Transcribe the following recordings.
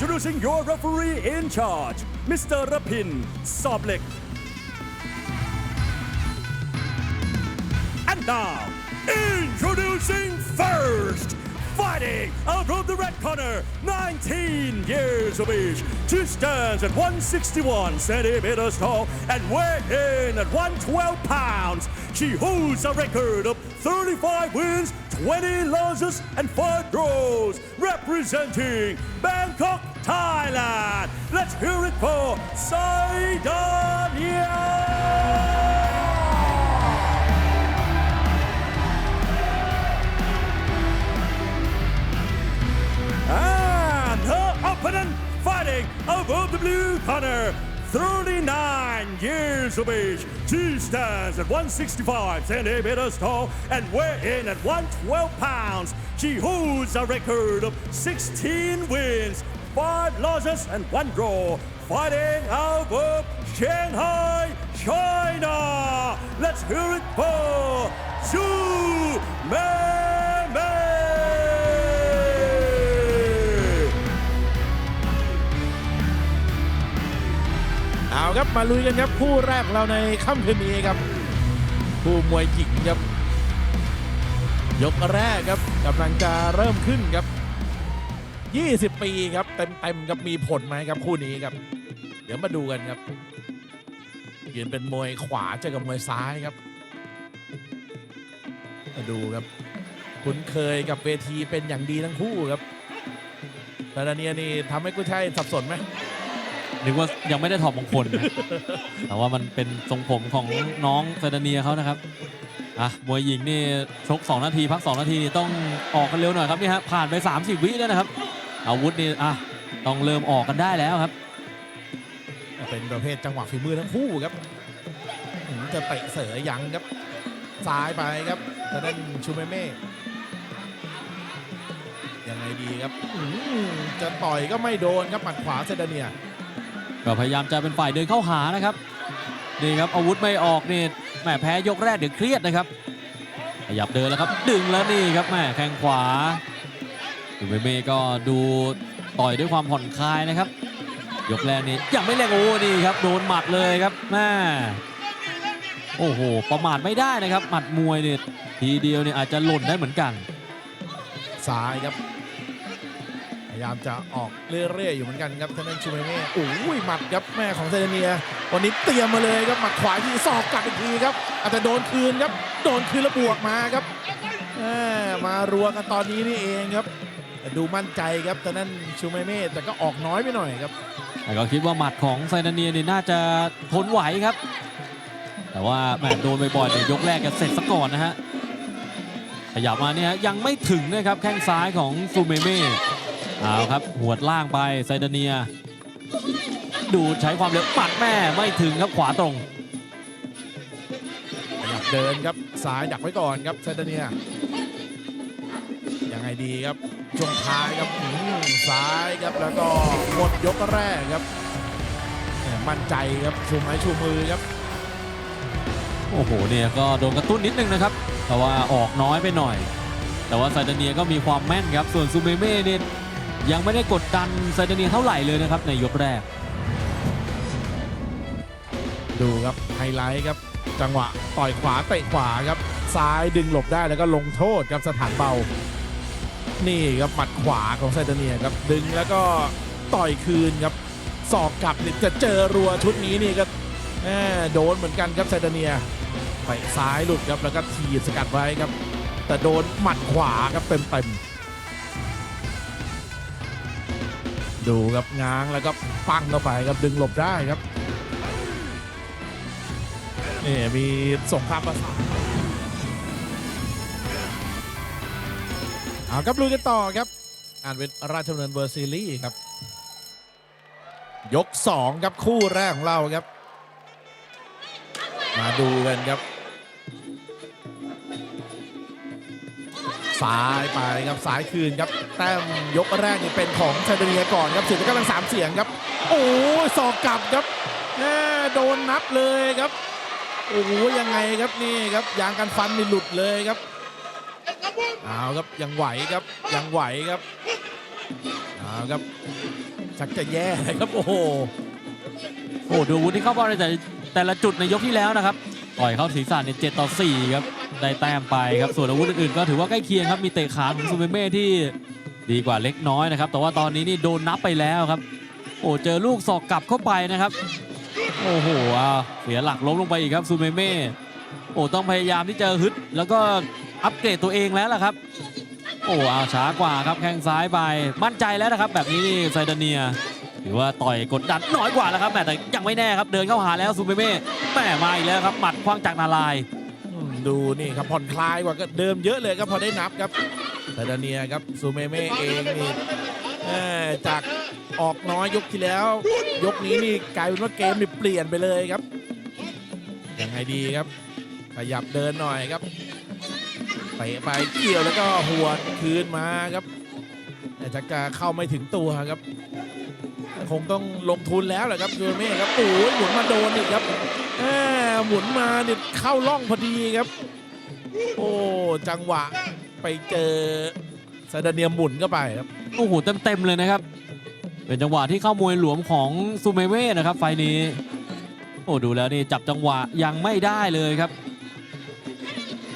Introducing your referee in charge, Mr. Rapin Soblik. And now, introducing first, fighting out of the red corner, 19 years of age. She stands at 161 centimeters tall and weigh in at 112 pounds. She holds a record of 35 wins, 20 losses, and 5 draws, representing Bangkok, Thailand. Let's hear it for Saidania! Fighting over the blue corner. 39 years of age. She stands at 165 centimeters tall and weigh in at 112 pounds. She holds a record of 16 wins, 5 losses, and 1 draw. Fighting out of Shanghai, China. Let's hear it for ครับมาลุยกันครับคู่แรกเราในค่ำคืนนี้ครับคู่มวยหญิงครับยกแรกครับกำลังจะเริ่มขึ้นครับ 20 ปีครับเต็มๆครับมีผลไหมครับคู่นี้ครับ เดี๋ยวมาดูกันครับยืนเป็นมวยขวาเจอกับมวยซ้ายครับมาดูครับ คุ้นเคยกับเวทีเป็นอย่างดีทั้งคู่ครับแต่ละเนียนี่ทำให้กุ้ยช่ายสับสนไหม นึกว่ายังไม่ได้ถอดมงคลนะแต่ว่ามันเป็นทรงผมของน้องเซดาเนียเขานะครับอะมวยหญิงนี่ชก 2 นาที พัก 2 นาทีนี่ต้องออกกันเร็วหน่อยครับนี่ฮะผ่านไป 30 วิแล้วนะครับ อาวุธนี่อะต้องเริ่มออกกันได้แล้วครับ เป็นประเภทจังหวะฝีมือทั้งคู่ครับจะเตะเสยยังครับซ้ายไปครับจะได้ชูเมเม่ยังไงดีครับจะต่อยก็ไม่โดนครับหมัดขวาเซดเนีย ก็พยายามจะเป็นฝ่ายเดินเข้าหานะครับนี่ครับอาวุธไม่ออกนี่แหมแพ้ยกแรกเดี๋ยวเครียดนะครับขยับเดินแล้วครับดึงแล้วนี่ครับแหมแข้งขวาดูเมเม่ก็ดูต่อยด้วยความผ่อนคลายนะครับ ยกแรกนี่ยังไม่แรงโอ้นี่ครับโดนหมัดเลยครับแม่โอ้โหประมาทไม่ได้นะครับ หมัดมวยเนี่ยทีเดียวเนี่ยอาจจะหล่นได้เหมือนกันซ้ายครับ ยายามจะออกเรื่อยๆอยู่เหมือนกันครับทางด้านชูเมเม่โอ้ยหมัดครับแม่ของเซดาเนีย วันนี้เตรียมมาเลยครับหมัดขวาที่ศอกกลับอีกทีครับอาจจะโดนคืนครับโดนคืนแล้วบวกมาครับแม่มารัวกันตอนนี้นี่เองครับแต่ดูมั่นใจครับทางด้านชูเมเม่แต่ก็ออกน้อยไปหน่อยครับแต่ก็คิดว่าหมัดของไซนาเนียนี่น่าจะทนไหวครับ แต่ว่าแหมโดนบ่อยๆเนี่ยยกแรกจะเสร็จซะก่อนนะฮะขยับมาเนี่ยฮะยังไม่ถึงนะครับแข้งซ้ายของซูเมเม่ เอาครับหัวดล่างไปไซดาเนีย ดูใช้ความเร็วปัดแม่ไม่ถึงครับขวาตรงขยับเดินครับซ้ายดักไว้ก่อนครับเซดาเนียยังไงดีครับช่วงท้ายครับอื้อหือซ้ายครับแล้วก็หมดยกแรกครับแหม่มั่นใจครับชูไม้ชูมือครับโอ้โหเนี่ยก็โดนกระตุ้นนิดนึงนะครับ แต่ว่าออกน้อยไปหน่อย แต่ว่าไซดาเนียก็มีความแม่นครับ ส่วนซูเมเม่เนี่ย ยังไม่ได้กดดันไซเดเนียเท่าไหร่เลยนะครับในยกแรก ดูครับไฮไลท์ครับ จังหวะต่อยขวาเตะขวาครับ ซ้ายดึงหลบได้แล้วก็ลงโทษครับสถานเบา นี่ครับหมัดขวาของไซเดเนียครับดึงแล้วก็ต่อยคืนครับสอกกลับนี่จะเจอรัวชุดนี้นี่ก็โดนเหมือนกันครับไซเดเนียไปซ้ายหลุดครับแล้วก็ทีสกัดไว้ครับ แต่โดนหมัดขวาครับเต็มเต็มๆ ดูครับง้างแล้วก็ปั้งเข้าไปครับดึงหลบได้ครับนี่มีสงครามประสาทเอาครับลุยกันต่อครับอ่านเป็นราชดำเนินเวอร์ซีรีส์ครับ ยก 2 ครับคู่แรกของเราครับ มาดูกันครับ ซ้ายไปครับซ้ายคืนครับแต้มยกแรกนี่เป็นของชาดเนียก่อนครับเสียงกำลังสามเสียงครับ โอ้ยสอกกลับครับแม่โดนนับเลยครับโอ้โหยังไงครับนี่ครับยางกันฟันนี่หลุดเลยครับเอาครับยังไหวครับยังไหวครับเอาครับชักจะแย่ครับโอ้โหโอ้ดูวุธที่เข้าบอลในแต่แต่ละจุดในยกที่แล้วนะครับต่อยเข้าศีรษะเนี่ยเต่อ4ครับ ได้แต้มไปครับส่วนอาวุธอื่นๆก็ถือว่าใกล้เคียงครับมีเตะขาของซูเปเม่ที่ดีกว่าเล็กน้อยนะครับแต่ว่าตอนนี้นี่โดนนับไปแล้วครับ โอ้เจอลูกศอกกลับเข้าไปนะครับ โอ้โหอะเสียหลักล้มลงไปอีกครับซูเปเม่โอ้ต้องพยายามที่จะฮึดแล้วก็อัปเกรดตัวเองแล้วล่ะครับ โอ้เอาช้ากว่าครับแข้งซ้ายไปมั่นใจแล้วนะครับ แบบนี้นี่ไซดาเนียถือว่าต่อยกดดันน้อยกว่าแล้วครับแหมแต่ยังไม่แน่ครับเดินเข้าหาแล้วซูเปเม่แหมมาอีกแล้วครับหมัดคว้างจากนาราย ดูนี่ครับผ่อนคลายกว่าเดิมเยอะเลยครับพอได้นับครับแต่ดาเนียครับซูเมเม่เองนี่จากออกน้อยยกที่แล้ว ยกนี้นี่กลายเป็นว่าเกมนี่เปลี่ยนไปเลยครับยังไงดีครับ ขยับเดินหน่อยครับไปไปเกี่ยวแล้วก็หัวคืนมาครับแต่จะจะเข้าไม่ถึงตัวครับ คงต้องลงทุนแล้วแหละครับซูเมเม่ครับโอ้ยหมุนมาโดนอีกครับแหมหมุนมาเนี่ยเข้าล่องพอดีครับ โอ้จังหวะไปเจอซาดาเนียมหมุนเข้าไปครับโอ้โหเต็มๆเลยนะครับ เป็นจังหวะที่เข้ามวยหลวมของซูเมเม่นะครับ ไฟล์นี้ โอ้ดูแล้วนี่จับจังหวะยังไม่ได้เลยครับ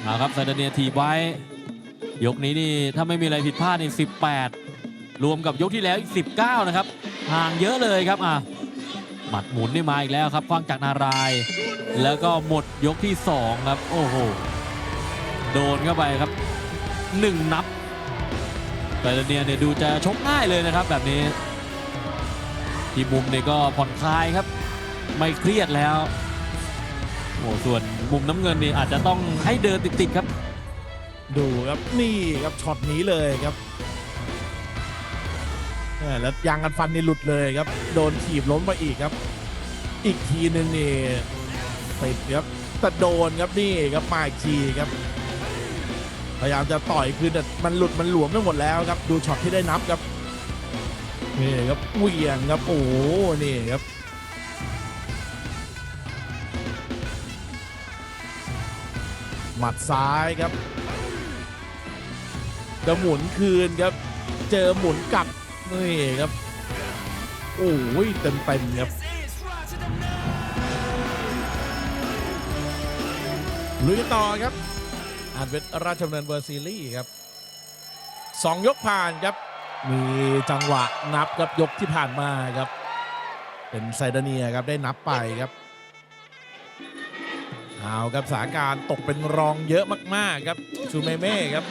เอาครับไซดาเนียทีบไว้ ยกนี้นี่ถ้าไม่มีอะไรผิดพลาดนี่18 รวมกับยกที่แล้วอีก19 นะครับ ห่างเยอะเลยครับอะหมัดหมุนนี่มาอีกแล้วครับคว้างจากนาราย แล้วก็หมดยกที่ 2 ครับ โอ้โห โดนเข้าไปครับ 1 นับไบรเนียเนี่ยดูจะชกง่ายเลยนะครับแบบนี้ ที่มุมเนี่ยก็ผ่อนคลายครับ ไม่เครียดแล้วโอ้ส่วนมุมน้ำเงินนี่อาจจะต้องให้เดินติดๆครับ ดูครับนี่ครับช็อตนี้เลยครับ แล้วยางกันฟันนี่หลุดเลยครับ โดนถีบล้มไปอีกครับ อีกทีหนึ่งนี่ติดครับแต่โดนครับนี่ครับมาอีกทีครับ พยายามจะต่อยคือแต่มันหลุดมันหลวมไปหมดแล้วครับ ดูช็อตที่ได้นับครับนี่ครับเหวี่ยงครับโอ้โหนี่ครับหมัดซ้ายครับจะหมุนคืนครับ เจอหมุนกลับ นี่ครับ โอ้ยเต็มเต็มครับลุยกันต่อครับอาจเป็นราชดำเนินเวอร์ซีรีส์ครับสองยกผ่านครับ มีจังหวะนับครับยกที่ผ่านมาครับ เป็นไซดเนียครับได้นับไปครับเอาครับสถานการ์ตกเป็นรองเยอะมากๆครับซูเมเม่ครับ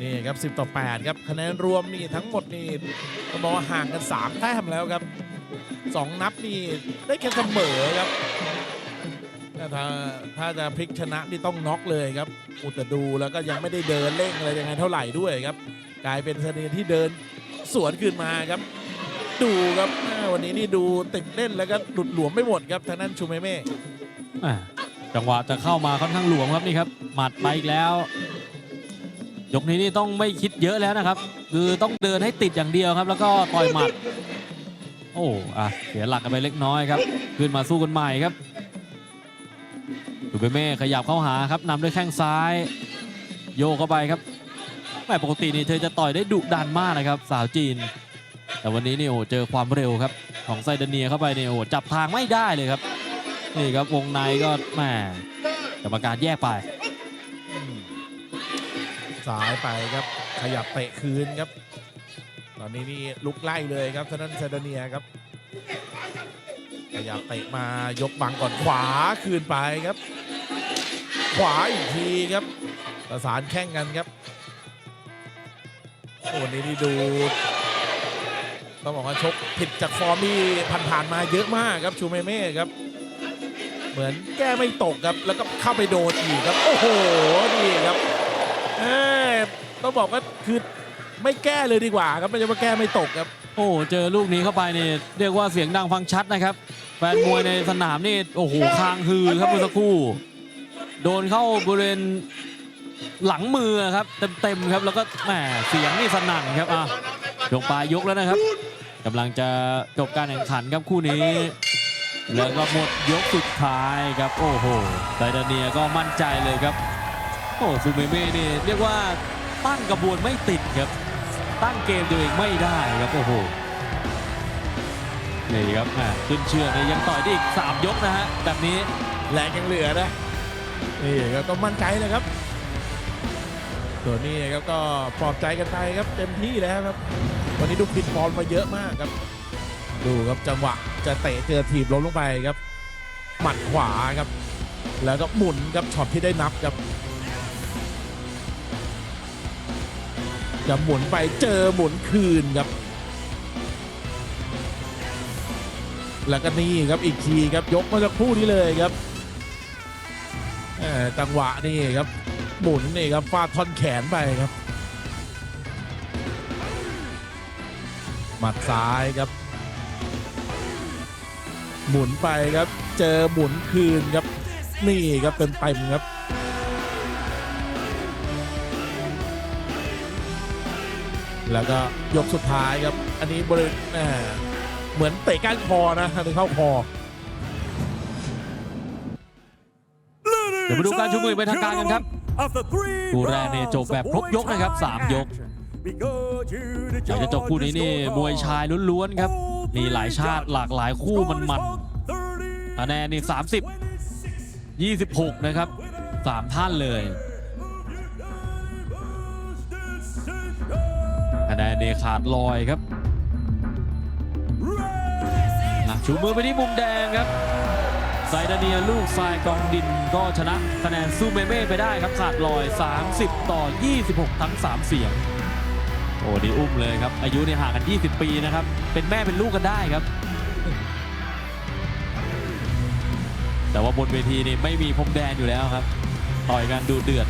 นี่ครับ 10 ต่อ 8 ครับคะแนนรวมนี่ทั้งหมดนี่ต้องบอกว่าห่างกัน 3 แต้มแล้วครับ 2 นับนี่ได้แค่เสมอครับถ้าถ้าจะพลิกชนะนี่ต้องน็อกเลยครับอุตดูแล้วก็ยังไม่ได้เดินเร่งอะไรยังไงเท่าไหร่ด้วยครับ กลายเป็นเสนียที่เดินสวนขึ้นมาครับ ดูครับวันนี้นี่ดูติดเล่นแล้วก็หลุดหลวมไม่หมดครับทางนั้นชูเมเม่จังหวะจะเข้ามาค่อนข้างหลวมครับนี่ครับหมัดไปอีกแล้ว ยกนี้นี่ต้องไม่คิดเยอะแล้วนะครับ คือต้องเดินให้ติดอย่างเดียวครับ แล้วก็ต่อยหมัด โอ้อะเสียหลักกันไปเล็กน้อยครับ ขึ้นมาสู้กันใหม่ครับดูเปเม่ขยับเข้าหาครับนำด้วยแข้งซ้าย โยกเข้าไปครับแม่ปกตินี่เธอจะต่อยได้ดุดันมากนะครับ สาวจีน แต่วันนี้นี่โอ้เจอความเร็วครับ ของไซเดเนียเข้าไปเนี่ยโอ้จับทางไม่ได้เลยครับ นี่ครับวงในก็แหมกรรมการแยกไป สายไปครับ ขยับเตะคืนครับ ตอนนี้นี่ลุกไล่เลยครับทานั้นเซดาเนียครับ ขยับเตะมายกบังก่อนขวาคืนไปครับ ขวาอีกทีครับประสานแข้งกันครับโอ้วันนี้นี่ดูต้องบอกว่าชกผิดจากฟอร์มที่ผ่านๆมาเยอะมากครับชูเมเม่ครับ เหมือนแก้ไม่ตกครับ แล้วก็เข้าไปโดนอีกครับ โอ้โหนี่ครับ ต้องบอกว่าคือไม่แก้เลยดีกว่าครับไม่ใช่ว่าแก้ไม่ตกครับ โอ้เจอลูกนี้เข้าไปนี่เรียกว่าเสียงดังฟังชัดนะครับแฟนมวยในสนามนี่โอ้โหคางฮือครับเมื่อสักครู่ โดนเข้าบริเวณหลังมือครับเต็มๆครับแล้วก็แหมเสียงนี่สนั่นครับอะยกปลายยกแล้วนะครับกำลังจะจบการแข่งขันครับคู่นี้ แล้วก็หมดยกสุดท้ายครับโอ้โหไซดเนียก็มั่นใจเลยครับ โอ้ซูเมเม่นี่เรียกว่าตั้งกระบวนไม่ติดครับ ตั้งเกมตัวเองไม่ได้ครับโอ้โหนี่ครับแหม่ขึ้นเชื่อเนี่ยยังต่อยได้อีก 3 ยกนะฮะ แบบนี้แรงยังเหลือนะนี่ครับก็มั่นใจเลยครับส่วนนี้ครับก็ปลอบใจกันไปครับเต็มที่แล้วครับ วันนี้ดูผิดฟอร์มมาเยอะมากครับ ดูครับจังหวะจะเตะเจอทีบล้มลงไปครับ หมัดขวาครับ แล้วก็หมุนครับช็อตที่ได้นับครับ จะหมุนไปเจอหมุนคืนครับ แล้วก็นี่ครับอีกทีครับยกมาจากคู่นี้เลยครับจังหวะนี่ครับ หมุนนี่ครับฟาดท่อนแขนไปครับ หมัดซ้ายครับ หมุนไปครับ เจอหมุนคืนครับ นี่ครับเป็นเต็มครับ แล้วก็ยกสุดท้ายครับ อันนี้บริเวณแหม่เหมือนเตะก้านคอนะอันนี้เข้าคอเดี๋ยวมาดูการชูมืออย่างเป็นทางการกันครับคู่แรกเนี่ยจบแบบครบยกนะครับสามยกอยากจะจบคู่นี้นี่มวยชายล้วนๆครับ มีหลายชาติหลากหลายคู่มันมันคะแนนนี่30 26 นะครับ 3 ท่านเลย คะแนนนี่ขาดลอยครับชูมือไปที่มุมแดงครับไซดาเนียลูกทรายกองดินก็ชนะคะแนนซูเมเม่ไปได้ครับขาดลอย 30 ต่อ 26 ทั้ง 3 เสียง โอ้ดีอุ้มเลยครับ อายุเนี่ยห่างกัน 20 ปีนะครับ เป็นแม่เป็นลูกกันได้ครับ แต่ว่าบนเวทีนี่ไม่มีพรมแดนอยู่แล้วครับ ต่อยกันดูเดือด